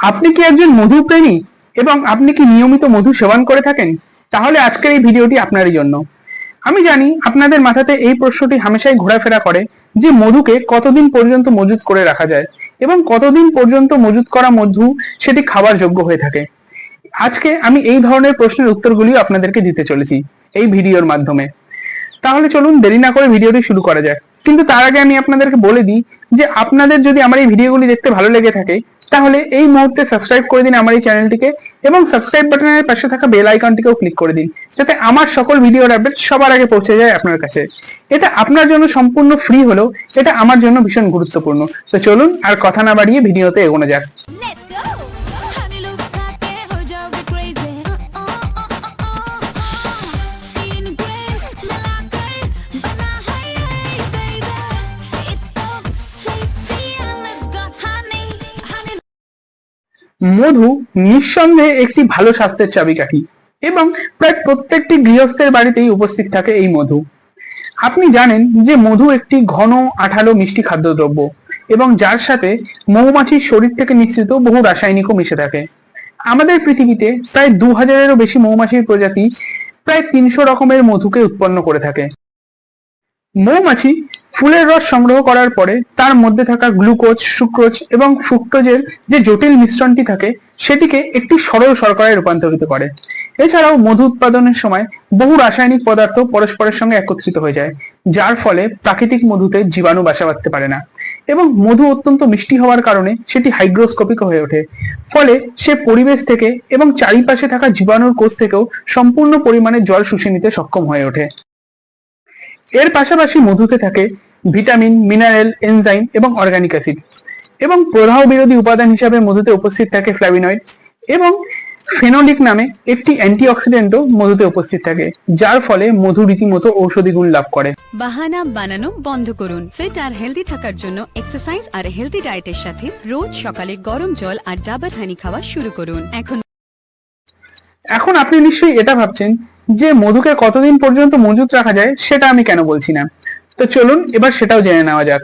আপনি কি একজন মধু প্রেমী এবং আপনি কি নিয়মিত মধু সেবন করে থাকেন? তাহলে আজকের এই ভিডিওটি আপনারই জন্য। আমি জানি আপনাদের মাথাতে এই প্রশ্নটি হামেশাই ঘোরাফেরা করে যে মধুকে কতদিন পর্যন্ত মজুত করে রাখা যায় এবং কতদিন পর্যন্ত মজুত করা মধু সেটি খাবার যোগ্য হয়ে থাকে। আজকে আমি এই ধরনের প্রশ্নের উত্তরগুলি আপনাদেরকে দিতে চলেছি এই ভিডিওর মাধ্যমে। তাহলে চলুন দেরি না করে ভিডিওটি শুরু করা যাক। কিন্তু তার আগে আমি আপনাদেরকে বলে দিই যে আপনাদের যদি আমার এই ভিডিওগুলি দেখতে ভালো লেগে থাকে তাহলে এই মুহূর্তে সাবস্ক্রাইব করে দিন আমার এই চ্যানেলটিকে এবং সাবস্ক্রাইব বাটনের পাশে থাকা বেল আইকনটিকেও ক্লিক করে দিন, যাতে আমার সকল ভিডিওর আপডেট সবার আগে পৌঁছে যায় আপনার কাছে। এটা আপনার জন্য সম্পূর্ণ ফ্রি হলেও এটা আমার জন্য ভীষণ গুরুত্বপূর্ণ। তো চলুন আর কথা না বাড়িয়ে ভিডিওতে এগোনো যাক। মধু নিঃসন্দেহে একটি ভালো স্বাস্থ্যের চাবিকাঠি এবং প্রায় প্রত্যেকটি গৃহস্থের বাড়িতেই উপস্থিত থাকে এই মধু। আপনি জানেন যে মধু একটি ঘন, আঠালো, মিষ্টি খাদ্যদ্রব্য এবং যার সাথে মৌমাছির শরীর থেকে নিঃসৃত বহু রাসায়নিকও মিশে থাকে। আমাদের পৃথিবীতে প্রায় দু হাজারেরও বেশি মৌমাছির প্রজাতি প্রায় তিনশো রকমের মধুকে উৎপন্ন করে থাকে। মৌমাছি ফুলের রস সংগ্রহ করার পরে তার মধ্যে থাকা গ্লুকোজ, সুক্রোজ এবং ফ্রুক্টোজের যে জটিল মিশ্রণটি থাকে, সেটিকে একটি সরল শর্করায় রূপান্তরিত করে। এছাড়াও মধু উৎপাদনের সময় বহু রাসায়নিক পদার্থ পরস্পরের সঙ্গে একত্রিত হয়ে যায়, যার ফলে প্রাকৃতিক মধুতে জীবাণু বাসা বাঁধতে পারে না এবং মধু অত্যন্ত মিষ্টি হওয়ার কারণে সেটি হাইগ্রোস্কোপিক হয়ে ওঠে। ফলে সে পরিবেশ থেকে এবং চারিপাশে থাকা জীবাণুর কোষ থেকেও সম্পূর্ণ পরিমাণে জল শুষে নিতে সক্ষম হয়ে ওঠে। এর পাশাপাশি মধুতে থাকে ভিটামিন, মিনারেল, এনজাইম এবং অর্গানিক অ্যাসিড। এবং প্রদাহ বিরোধী উপাদান হিসাবে মধুতে উপস্থিত থাকে ফ্ল্যাভিনয়েড এবং ফেনোলিক নামে একটি অ্যান্টিঅক্সিডেন্টও মধুতে উপস্থিত থাকে, যার ফলে মধু রীতিমতো ঔষধি গুণ লাভ করে। বাহানা বানানো বন্ধ করুন। ফিট আর হেলদি থাকার জন্য এক্সারসাইজ আর হেলদি ডায়েটের সাথে রোজ সকালে গরম জল আর ডাবার হানি খাওয়া শুরু করুন। এখন এখন আপনি নিশ্চয়ই এটা ভাবছেন যে মধুকে কতদিন পর্যন্ত মজুত রাখা যায় সেটা আমি কেন বলছি না। তো চলুন এবার সেটাও জেনে নেওয়া যাক।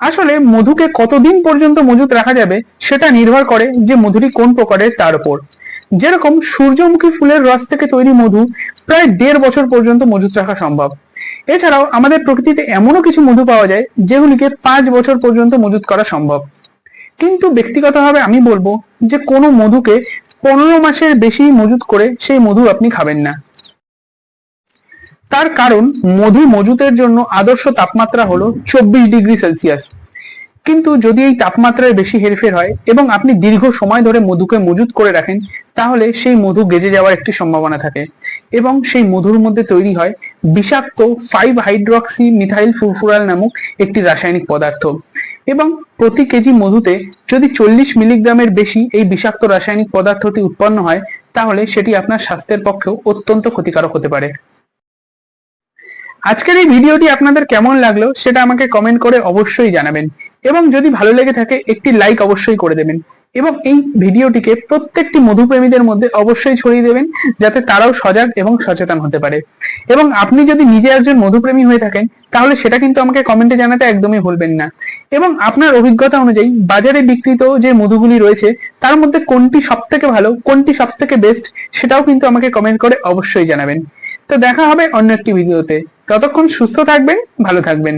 আসলে মধুকে কতদিন পর্যন্ত মজুত রাখা যাবে সেটা নির্ভর করে যে মধুটি কোন প্রকারের তার উপর। যেরকম সূর্যমুখী ফুলের রস থেকে তৈরি মধু প্রায় দেড় বছর পর্যন্ত মজুত রাখা সম্ভব। এছাড়াও আমাদের প্রকৃতিতে এমনও কিছু মধু পাওয়া যায় যেগুলিকে পাঁচ বছর পর্যন্ত মজুত করা সম্ভব। কিন্তু ব্যক্তিগতভাবে আমি বলব যে কোনো মধুকে পনেরো মাসের বেশি মজুত করে সেই মধু আপনি খাবেন না। তার কারণ, মধু মজুতের জন্য আদর্শ তাপমাত্রা হলো চব্বিশ ডিগ্রি সেলসিয়াস। কিন্তু যদি এই তাপমাত্রায় বেশি হেরফের হয় এবং আপনি দীর্ঘ সময় ধরে মধুকে মজুত করে রাখেন, তাহলে সেই মধু গেজে যাওয়ার একটি সম্ভাবনা থাকে এবং সেই মধুর মধ্যে তৈরি হয় বিষাক্ত ফাইভ হাইড্রক্সি মিথাইল ফুরফুরাল নামক একটি রাসায়নিক পদার্থ। এবং প্রতি কেজি মধুতে যদি চল্লিশ মিলিগ্রামের বেশি এই বিষাক্ত রাসায়নিক পদার্থটি উৎপন্ন হয়, তাহলে সেটি আপনার স্বাস্থ্যের পক্ষেও অত্যন্ত ক্ষতিকারক হতে পারে। আজকের এই ভিডিওটি আপনাদের কেমন লাগল সেটা আমাকে কমেন্ট করে অবশ্যই জানাবেন। এবং যদি ভালো লেগে থাকে, একটি লাইক অবশ্যই করে দেবেন। এবং এই ভিডিওটিকে প্রত্যেকটি মধুপ্রেমীদের মধ্যে অবশ্যই ছড়িয়ে দেবেন, যাতে তারাও সজাগ এবং সচেতন হতে পারে। এবং আপনি যদি নিজে একজন মধুপ্রেমী হয়ে থাকেন, তাহলে সেটা কিন্তু আমাকে কমেন্টে জানাতে একদমই ভুলবেন না। এবং আপনার অভিজ্ঞতা অনুযায়ী, বাজারে বিক্রিত যে মধুগুলি রয়েছে, তার মধ্যে কোনটি সব থেকে ভালো, কোনটি সব থেকে বেস্ট সেটাও কিন্তু আমাকে কমেন্ট করে অবশ্যই জানাবেন। তো দেখা হবে অন্য একটি ভিডিওতে। ততক্ষণ সুস্থ থাকবেন, ভালো থাকবেন।